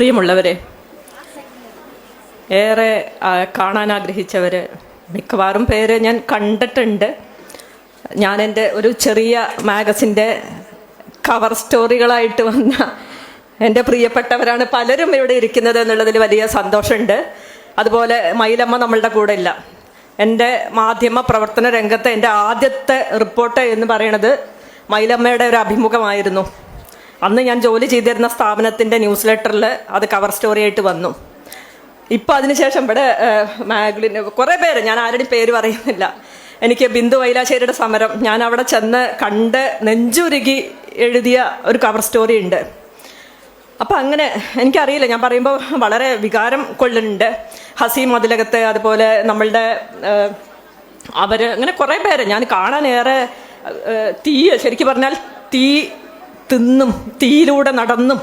പ്രിയമുള്ളവരെ ഏറെ കാണാൻ ആഗ്രഹിച്ചവർ മിക്കവാറും പേര് ഞാൻ കണ്ടിട്ടുണ്ട്. ഞാൻ എന്റെ ഒരു ചെറിയ മാഗസിന്റെ കവർ സ്റ്റോറികളായിട്ട് വന്ന എന്റെ പ്രിയപ്പെട്ടവരാണ് പലരും ഇവിടെ ഇരിക്കുന്നത് എന്നുള്ളതിൽ വലിയ സന്തോഷമുണ്ട്. അതുപോലെ മയിലമ്മ നമ്മളുടെ കൂടെ ഇല്ല. എന്റെ മാധ്യമ പ്രവർത്തന രംഗത്തെ എന്റെ ആദ്യത്തെ റിപ്പോർട്ട് എന്ന് പറയുന്നത് മയിലമ്മയുടെ ഒരു അഭിമുഖമായിരുന്നു. അന്ന് ഞാൻ ജോലി ചെയ്തിരുന്ന സ്ഥാപനത്തിന്റെ ന്യൂസ് ലെറ്ററിൽ അത് കവർ സ്റ്റോറി ആയിട്ട് വന്നു. ഇപ്പം അതിനുശേഷം ഇവിടെ മാഗ്ലിന് കുറേ പേര് ഞാൻ ആരുടെയും പേര് പറയുന്നില്ല. എനിക്ക് ബിന്ദു വൈലാശ്ശേരിയുടെ സമരം ഞാൻ അവിടെ ചെന്ന് കണ്ട് നെഞ്ചുരുകി എഴുതിയ ഒരു കവർ സ്റ്റോറി ഉണ്ട്. അപ്പം അങ്ങനെ എനിക്കറിയില്ല ഞാൻ പറയുമ്പോൾ വളരെ വികാരം കൊള്ളുന്നുണ്ട്. ഹസീം മതിലകത്ത് അതുപോലെ നമ്മളുടെ അവർ അങ്ങനെ കുറേ പേര്. ഞാൻ കാണാനേറെ തീയ ശരിക്കും പറഞ്ഞാൽ തീ തിന്നും തീയിലൂടെ നടന്നും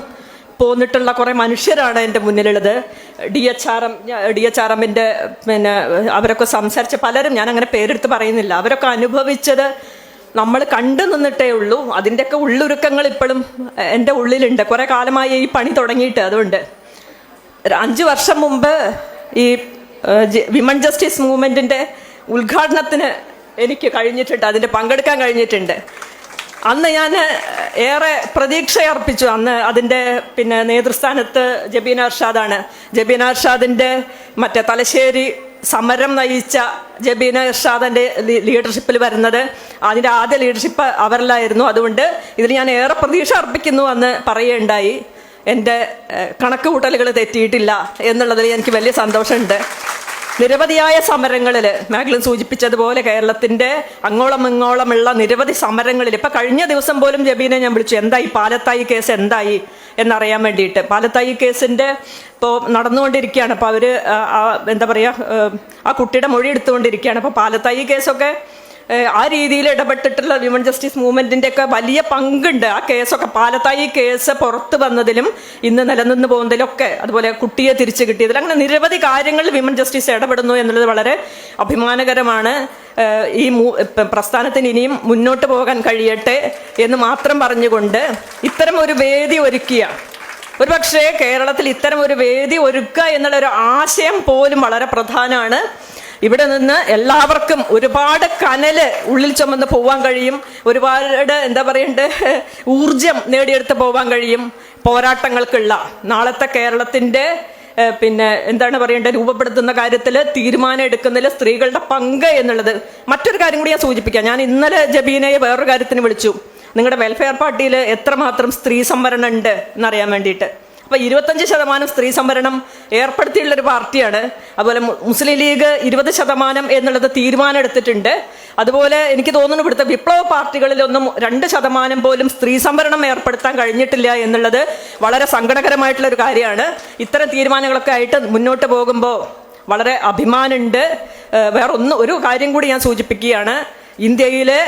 പോന്നിട്ടുള്ള കുറേ മനുഷ്യരാണ് എന്റെ മുന്നിലുള്ളത്. D H R M D H R എമ്മിന്റെ പിന്നെ അവരൊക്കെ സംസാരിച്ച പലരും ഞാൻ അങ്ങനെ പേരെടുത്ത് പറയുന്നില്ല. അവരൊക്കെ അനുഭവിച്ചത് നമ്മൾ കണ്ടു നിന്നിട്ടേ ഉള്ളൂ. അതിന്റെയൊക്കെ ഉള്ളൊരുക്കങ്ങൾ ഇപ്പോഴും എന്റെ ഉള്ളിലുണ്ട്. കുറേ കാലമായി ഈ പണി തുടങ്ങിയിട്ട് അതുകൊണ്ട്. അഞ്ചു വർഷം മുമ്പ് ഈ വിമൺ ജസ്റ്റിസ് മൂവ്മെന്റിന്റെ ഉദ്ഘാടനത്തിന് എനിക്ക് കഴിഞ്ഞിട്ടുണ്ട്. അതിന്റെ പങ്കെടുക്കാൻ കഴിഞ്ഞിട്ടുണ്ട്. അന്ന് ഞാൻ ഏറെ പ്രതീക്ഷ അർപ്പിച്ചു അന്ന് അതിന്റെ പിന്നെ നേതൃസ്ഥാനത്ത് ജബീന അർഷാദാണ് ജബീന അർഷാദിന്റെ മറ്റേ തലശ്ശേരി സമരം നയിച്ച ജബീന ഇർഷാദിന്റെ ലീഡർഷിപ്പിൽ വരുന്നത്. അതിന്റെ ആദ്യ ലീഡർഷിപ്പ് അവരിലായിരുന്നു. അതുകൊണ്ട് ഇതിൽ ഞാൻ ഏറെ പ്രതീക്ഷ അർപ്പിക്കുന്നു എന്ന് പറയുകയുണ്ടായി. എന്റെ കണക്ക് കൂട്ടലുകൾ തെറ്റിയിട്ടില്ല എന്നുള്ളതിൽ എനിക്ക് വലിയ സന്തോഷമുണ്ട്. നിരവധിയായ സമരങ്ങളിൽ മാഗ്ലിൻ സൂചിപ്പിച്ചതുപോലെ കേരളത്തിന്റെ അങ്ങോളം ഇങ്ങോളമുള്ള നിരവധി സമരങ്ങളിൽ ഇപ്പം കഴിഞ്ഞ ദിവസം പോലും ജബീനെ ഞാൻ വിളിച്ചു എന്തായി? പാലത്തായി കേസ് എന്തായി? എന്നറിയാൻ വേണ്ടിയിട്ട്. പാലത്തായി കേസിന്റെ ഇപ്പോൾ നടന്നുകൊണ്ടിരിക്കുകയാണ്. അപ്പോൾ അവർ എന്താ പറയുക ആ കുട്ടിയുടെ മൊഴി എടുത്തുകൊണ്ടിരിക്കുകയാണ്. അപ്പോൾ പാലത്തായി കേസൊക്കെ ആ രീതിയിൽ ഇടപെട്ടിട്ടുള്ള വിമൺ ജസ്റ്റിസ് മൂവ്മെന്റിന്റെ ഒക്കെ വലിയ പങ്കുണ്ട്. ആ കേസൊക്കെ പാലത്തായി കേസ് പുറത്തു വന്നതിലും ഇന്ന് നിലനിന്ന് പോകുന്നതിലൊക്കെ അതുപോലെ കുട്ടിയെ തിരിച്ചു കിട്ടിയതിൽ അങ്ങനെ നിരവധി കാര്യങ്ങളിൽ വിമൺ ജസ്റ്റിസ് ഇടപെടുന്നു എന്നുള്ളത് വളരെ അഭിമാനകരമാണ്. ഈ പ്രസ്ഥാനത്തിന് ഇനിയും മുന്നോട്ട് പോകാൻ കഴിയട്ടെ എന്ന് മാത്രം പറഞ്ഞുകൊണ്ട് ഇത്തരം ഒരു വേദി ഒരുക്കിയ ഒരുപക്ഷെ കേരളത്തിൽ ഇത്തരം ഒരു വേദി ഒരുക്കുക എന്നുള്ള ഒരു ആശയം പോലും വളരെ പ്രധാനമാണ്. ഇവിടെ നിന്ന് എല്ലാവർക്കും ഒരുപാട് കനൽ ഉള്ളിൽ ചുമന്ന് പോവാൻ കഴിയും. ഒരുപാട് എന്താ പറയണ്ടേ? ഊർജം നേടിയെടുത്ത് പോവാൻ കഴിയും പോരാട്ടങ്ങൾക്കുള്ള. നാളത്തെ കേരളത്തിന്റെ പിന്നെ എന്താണ് പറയേണ്ടത് രൂപപ്പെടുത്തുന്ന കാര്യത്തിൽ തീരുമാനം എടുക്കുന്നതിൽ സ്ത്രീകളുടെ പങ്ക് എന്നുള്ളത്. മറ്റൊരു കാര്യം കൂടി ഞാൻ സൂചിപ്പിക്കാം. ഞാൻ ഇന്നലെ ജബീനയെ വേറൊരു കാര്യത്തിന് വിളിച്ചു. നിങ്ങളുടെ വെൽഫെയർ പാർട്ടിയിൽ എത്രമാത്രം സ്ത്രീ സംവരണം ഉണ്ട് എന്നറിയാൻ വേണ്ടിയിട്ട്. അപ്പൊ ഇരുപത്തഞ്ച് ശതമാനം സ്ത്രീ സംവരണം ഏർപ്പെടുത്തിയുള്ള ഒരു പാർട്ടിയാണ്. അതുപോലെ മുസ്ലിം ലീഗ് ഇരുപത് ശതമാനം എന്നുള്ളത് തീരുമാനം എടുത്തിട്ടുണ്ട്. അതുപോലെ എനിക്ക് തോന്നുന്നു ഇവിടുത്തെ വിപ്ലവ പാർട്ടികളിലൊന്നും രണ്ട് ശതമാനം പോലും സ്ത്രീ സംവരണം ഏർപ്പെടുത്താൻ കഴിഞ്ഞിട്ടില്ല എന്നുള്ളത് വളരെ സങ്കടകരമായിട്ടുള്ള ഒരു കാര്യമാണ്. ഇത്തരം തീരുമാനങ്ങളൊക്കെ ആയിട്ട് മുന്നോട്ട് പോകുമ്പോൾ വളരെ അഭിമാനമുണ്ട്. വേറൊന്ന് ഒരു കാര്യം കൂടി ഞാൻ സൂചിപ്പിക്കുകയാണ്. ഇന്ത്യയിലെ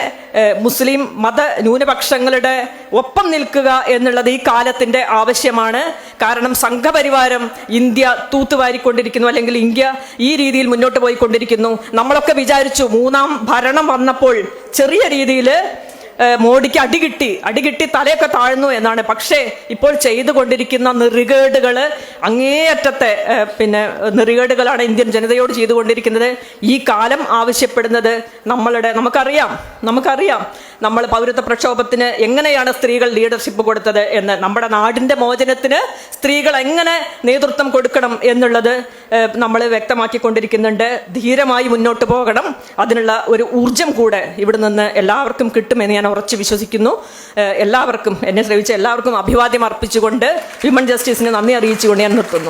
മുസ്ലിം മത ന്യൂനപക്ഷങ്ങളുടെ ഒപ്പം നിൽക്കുക എന്നുള്ളത് ഈ കാലത്തിന്റെ ആവശ്യമാണ്. കാരണം സംഘപരിവാരം ഇന്ത്യ തൂത്തുവാരിക്കൊണ്ടിരിക്കുന്നു അല്ലെങ്കിൽ ഇന്ത്യ ഈ രീതിയിൽ മുന്നോട്ട് പോയിക്കൊണ്ടിരിക്കുന്നു. നമ്മളൊക്കെ വിചാരിച്ചു മൂന്നാം ഭരണം വന്നപ്പോൾ ചെറിയ രീതിയിൽ മോഡിക്ക് അടികിട്ടി അടികിട്ടി തലയൊക്കെ താഴ്ന്നു എന്നാണ്. പക്ഷേ ഇപ്പോൾ ചെയ്തുകൊണ്ടിരിക്കുന്ന നെറികേടുകൾ അങ്ങേയറ്റത്തെ പിന്നെ നെറികേടുകളാണ് ഇന്ത്യൻ ജനതയോട് ചെയ്തുകൊണ്ടിരിക്കുന്നത്. ഈ കാലം ആവശ്യപ്പെടുന്നത് നമ്മളുടെ നമുക്കറിയാം നമുക്കറിയാം നമ്മൾ പൗരത്വ പ്രക്ഷോഭത്തിന് എങ്ങനെയാണ് സ്ത്രീകൾ ലീഡർഷിപ്പ് കൊടുത്തത് എന്ന്. നമ്മുടെ നാടിന്റെ മോചനത്തിന് സ്ത്രീകൾ എങ്ങനെ നേതൃത്വം കൊടുക്കണം എന്നുള്ളത് നമ്മൾ വ്യക്തമാക്കിക്കൊണ്ടിരിക്കുന്നുണ്ട്. ധീരമായി മുന്നോട്ട് പോകണം. അതിനുള്ള ഒരു ഊർജം കൂടെ ഇവിടെ നിന്ന് എല്ലാവർക്കും കിട്ടുമെന്ന് ഞാൻ ഉറച്ചു വിശ്വസിക്കുന്നു. എല്ലാവർക്കും എന്നെ ശ്രമിച്ച എല്ലാവർക്കും അഭിവാദ്യം അർപ്പിച്ചുകൊണ്ട് വിമൺ ജസ്റ്റിസിനെ നന്ദി അറിയിച്ചുകൊണ്ട് ഞാൻ നിർത്തുന്നു.